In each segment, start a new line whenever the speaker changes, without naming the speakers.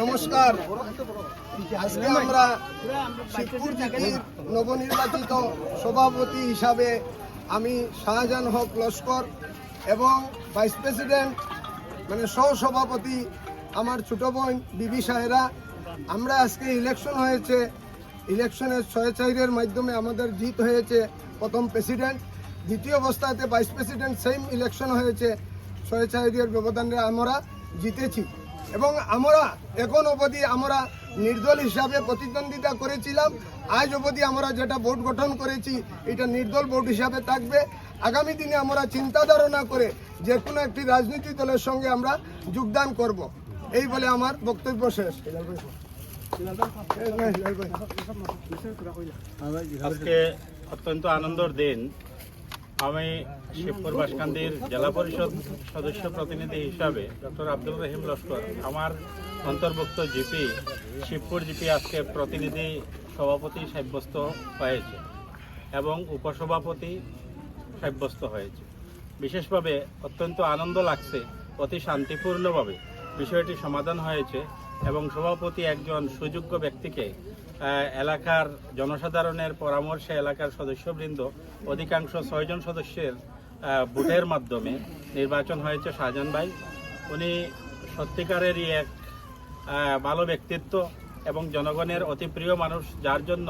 নমস্কার। আজকে আমরা শিবপুর জিপির নবনির্বাচিত সভাপতি হিসাবে আমি শাহজাহান হক লস্কর এবং ভাইস প্রেসিডেন্ট মানে সহ সভাপতি আমার ছোট বোন বিবি সাহেরা। আমরা আজকে ইলেকশন হয়েছে। ইলেকশনের ছয় চাইরের মাধ্যমে আমাদের জিত হয়েছে প্রথম প্রেসিডেন্ট। দ্বিতীয় অবস্থাতে ভাইস প্রেসিডেন্ট, সেম ইলেকশন হয়েছে। ছয় চাইরের ব্যবধানে আমরা জিতেছি। এবং আমরা এখন অবধি আমরা নির্দল হিসাবে প্রতিদ্বন্দ্বিতা করেছিলাম। আজ অবধি আমরা যেটা বোর্ড গঠন করেছি, এটা নির্দল বোর্ড হিসাবে থাকবে। আগামী দিনে আমরা চিন্তা ধারণা করে যে কোনো একটি রাজনৈতিক দলের সঙ্গে আমরা যোগদান করব। এই বলে আমার বক্তব্য শেষ।
আজকে অত্যন্ত আনন্দের দিন। আমি শিবপুর বাসকান্দির জেলা পরিষদ সদস্য প্রতিনিধি হিসাবে ডক্টর আব্দুল রহিম লস্কর, আমার অন্তর্ভুক্ত জিপি শিবপুর জিপি আজকে প্রতিনিধি সভাপতি সাব্যস্ত হয়েছে এবং উপসভাপতি সাব্যস্ত হয়েছে। বিশেষভাবে অত্যন্ত আনন্দ লাগছে, অতি শান্তিপূর্ণভাবে বিষয়টি সমাধান হয়েছে। এবং সভাপতি একজন সুযোগ্য ব্যক্তিকে এলাকার জনসাধারণের পরামর্শে এলাকার সদস্যবৃন্দ, অধিকাংশ ছয়জন সদস্যের ভোটের মাধ্যমে নির্বাচন হয়েছে শাহজাহান ভাই। উনি সত্যিকারেরই এক ভালো ব্যক্তিত্ব এবং জনগণের অতি প্রিয় মানুষ, যার জন্য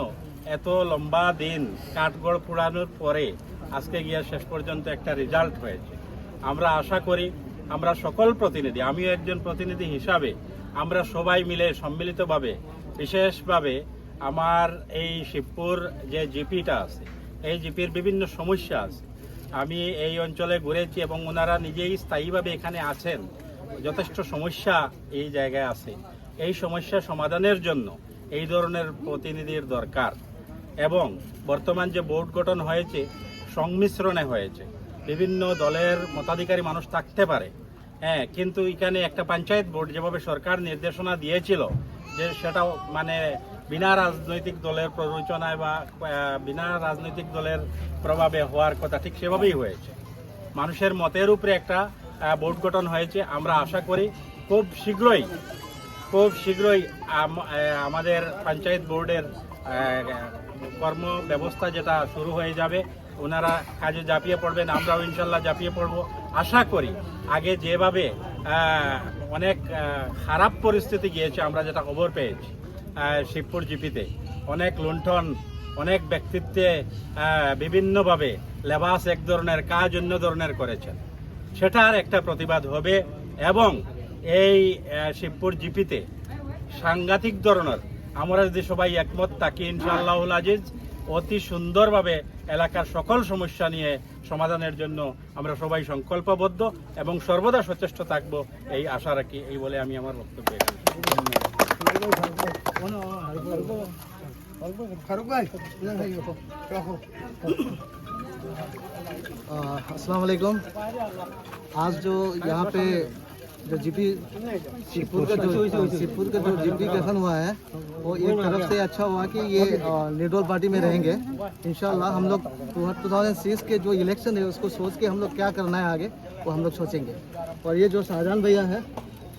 এত লম্বা দিন কাঠগড় পুরানোর পরে আজকে গিয়ে শেষ পর্যন্ত একটা রেজাল্ট হয়েছে। আমরা আশা করি, আমরা সকল প্রতিনিধি, আমিও একজন প্রতিনিধি হিসাবে আমরা সবাই মিলে সম্মিলিতভাবে, বিশেষভাবে আমার এই শিবপুর যে জিপিটা আছে, এই জিপির বিভিন্ন সমস্যা আছে, আমি এই অঞ্চলে ঘুরেছি এবং ওনারা নিজেই স্থায়ীভাবে এখানে আছেন। যথেষ্ট সমস্যা এই জায়গায় আছে। এই সমস্যা সমাধানের জন্য এই ধরনের প্রতিনিধির দরকার এবং বর্তমান যে বোর্ড গঠন হয়েছে, সংমিশ্রণে হয়েছে। বিভিন্ন দলের মতাধিকারী মানুষ থাকতে পারে। হ্যাঁ কিন্তু এখানে একটা পঞ্চায়েত বোর্ড যেভাবে সরকার নির্দেশনা দিয়েছিল যে সেটা মানে বিনা রাজনৈতিক দলের প্ররোচনায় বা বিনা রাজনৈতিক দলের প্রভাবে হওয়ার কথা ঠিক সেভাবেই হয়েছে। মানুষের মতের উপরে একটা বোর্ড গঠন হয়েছে। আমরা আশা করি খুব শীঘ্রই খুব শীঘ্রই আমাদের পঞ্চায়েত বোর্ডের কর্ম ব্যবস্থা যেটা শুরু হয়ে যাবে ওনারা কাজে ঝাঁপিয়ে পড়বেন, আমরাও ইনশাল্লাহ ঝাঁপিয়ে পড়ব। আশা করি আগে যেভাবে অনেক খারাপ পরিস্থিতি গিয়েছে, আমরা যেটা খবর পেয়েছি শিবপুর জিপিতে, অনেক লুণ্ঠন, অনেক ব্যক্তিত্বে বিভিন্নভাবে লেবাস এক ধরনের, কাজ অন্য ধরনের করেছেন। সেটার একটা প্রতিবাদ হবে এবং এই শিবপুর জিপিতে সাংঘাতিক ধরনের, আমরা যদি সবাই একমত থাকি, ইনশাআল্লাহুল আজিজ অতি সুন্দরভাবে এলাকার সকল সমস্যা নিয়ে সমাধানের জন্য আমরা সবাই সংকল্পবদ্ধ এবং সর্বদা সচেষ্ট থাকব এই আশা রাখি এই বলে আমি আমার বক্তব্য এখানে শেষ করছি।
ফারুক ভাই রাখো
अस्सलाम वालेकुम आज जो यहाँ पे जो जीपी शिवपुर का जो शिवपुर का हाँ, जो जीपी गठन हाँ। हुआ है वो एक तरफ़ से अच्छा हुआ कि ये निर्डोल पार्टी में रहेंगे। इन हम लोग टू थाउज़ेंड के जो इलेक्शन है उसको सोच के हम लोग क्या करना है आगे वो हम लोग सोचेंगे। और ये जो शाहजहान भैया है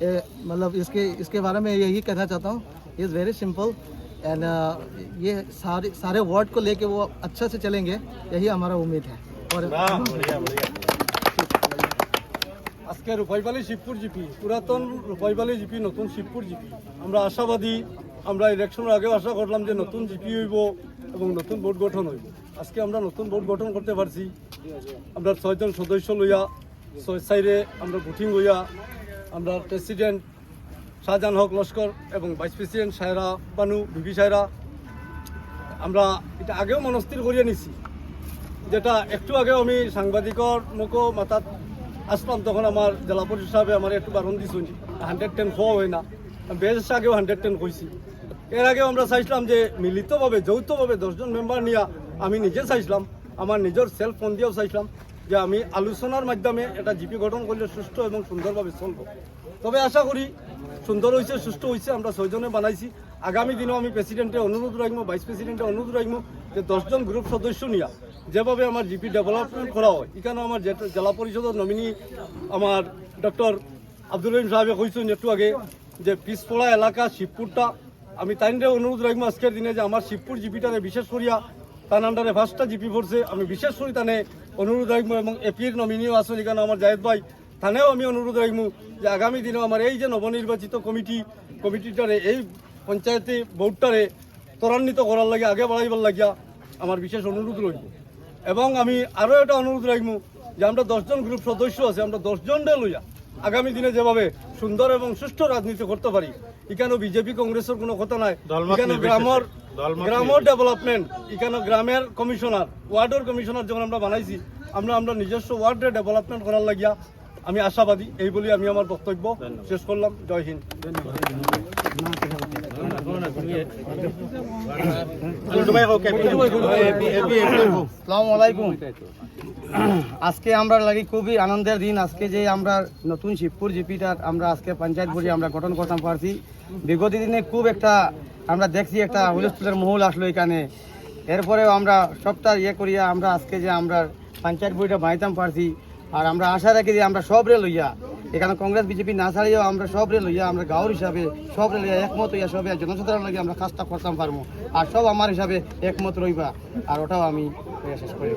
ये मतलब इसके इसके बारे में यही कहना चाहता हूँ इज़ वेरी सिंपल एंड ये सारे सारे वार्ड को लेके वो अच्छा से चलेंगे यही हमारा उम्मीद है। और
আজকে রূপাইবালি শিবপুর জিপি, পুরাতন রূপাইবালি জিপি, নতুন শিবপুর জিপি। আমরা আশাবাদী, আমরা ইলেকশনের আগেও আশা করলাম যে নতুন জিপি হইব এবং নতুন বোর্ড গঠন হইব। আজকে আমরা নতুন বোর্ড গঠন করতে পারছি। আমরা ছয়জন সদস্য লইয়া, ছয় সাইডে আমরা ভোটিং হইয়া, আমরা প্রেসিডেন্ট শাহজাহান হক লস্কর এবং ভাইস প্রেসিডেন্ট সায়রা বানু বিবি সায়রা, আমরা এটা আগেও মনস্থির করিয়ে নিছি। যেটা একটু আগেও আমি সাংবাদিকর মুখো মাথাত আসলাম তখন আমার জেলা পরিষদ সাহেবে আমার একটু বারণ দিছুন হান্ড্রেড টেন খোয়া হয় না। বেশ আগেও হান্ড্রেড টেন কইছি এর আগেও আমরা চাইছিলাম যে মিলিতভাবে, যৌথভাবে দশজন মেম্বার নিয়ে আমি নিজে চাইছিলাম, আমার নিজের সেলফ ফোন দিয়েও চাইছিলাম যে আমি আলোচনার মাধ্যমে এটা জিপি গঠন করলে সুস্থ এবং সুন্দরভাবে চলব। তবে আশা করি সুন্দর হয়েছে সুষ্ঠু হয়েছে আমরা ছয়জনে বানাইছি। আগামী দিনেও আমি প্রেসিডেন্টের অনুরোধ রাখব ভাইস প্রেসিডেন্টের অনুরোধ রাখব যে দশজন গ্রুপ সদস্য নিয়ে যেভাবে আমার জিপি ডেভেলপমেন্ট করা হয়, এখানে আমার জেলা পরিষদের নমিনি আমার ডক্টর আব্দুল রহিম সাহেবে কইছেন একটু আগে যে পিছপড়া এলাকা শিবপুরটা। আমি তাইনরে অনুরোধ রাখব আজকের দিনে যে আমার শিবপুর জিপিটারে বিশেষ করিয়া তার আন্ডারে ফার্স্টটা জিপি পড়ছে। আমি বিশেষ করে তানে অনুরোধ রাখব এবং এপির নমিনিও আসলে এখানে আমার জায়েদ ভাই। থানেও আমি অনুরোধ রাখব যে আগামী দিনেও আমার এই যে নবনির্বাচিত কমিটি, কমিটিটারে এই পঞ্চায়েতে বোর্ডটারে ত্বরান্বিত করার লাগে, আগে বাড়াইবার লাগিয়া আমার বিশেষ অনুরোধ রইব এবং আমি আরও একটা অনুরোধ রাখব যে আমরা দশজন গ্রুপ সদস্য আছে আমরা দশজনরে লইয়া আগামী দিনে যেভাবে সুন্দর এবং সুষ্ঠু রাজনীতি করতে পারি এখানে বিজেপি কংগ্রেসের কোনো কথা নাই এখানে গ্রামের গ্রামের ডেভেলপমেন্ট এখানে গ্রামের কমিশনার ওয়ার্ডের কমিশনার যখন আমরা বানাইছি আমরা আমরা নিজস্ব ওয়ার্ডের ডেভেলপমেন্ট করার লাগিয়া আমি আশাবাদী এই বলি আমি আমার বক্তব্য শেষ করলাম। জয় হিন্দ।
আজকে আমরা লাগি খুবই আনন্দের দিন। আজকে যে আমরা নতুন শিবপুর জিপিটা আমরা আজকে পঞ্চায়েত বডি আমরা গঠন করতাম পারছি। বিগত দিনে খুব একটা আমরা দেখছি একটা হুলস্থুলের মহল আসলো এখানে। এরপরেও আমরা সবটা ইয়ে করিয়া আমরা আজকে যে আমরা পঞ্চায়েত বইটা বানাইতাম পারছি আর আমরা আশা রাখি যে আমরা সব রে লইয়া, এখানে কংগ্রেস, বিজেপি না ছাড়িয়েও আমরা সব রে লইয়া, আমরা গাঁওর হিসাবে সব রে লইয়া একমত হইয়া সবে জনসাধারণ লাগে আমরা কাজটা করতাম পারব। আর সব আমার হিসাবে একমত রইবা। আর ওটাও আমি শেষ করি।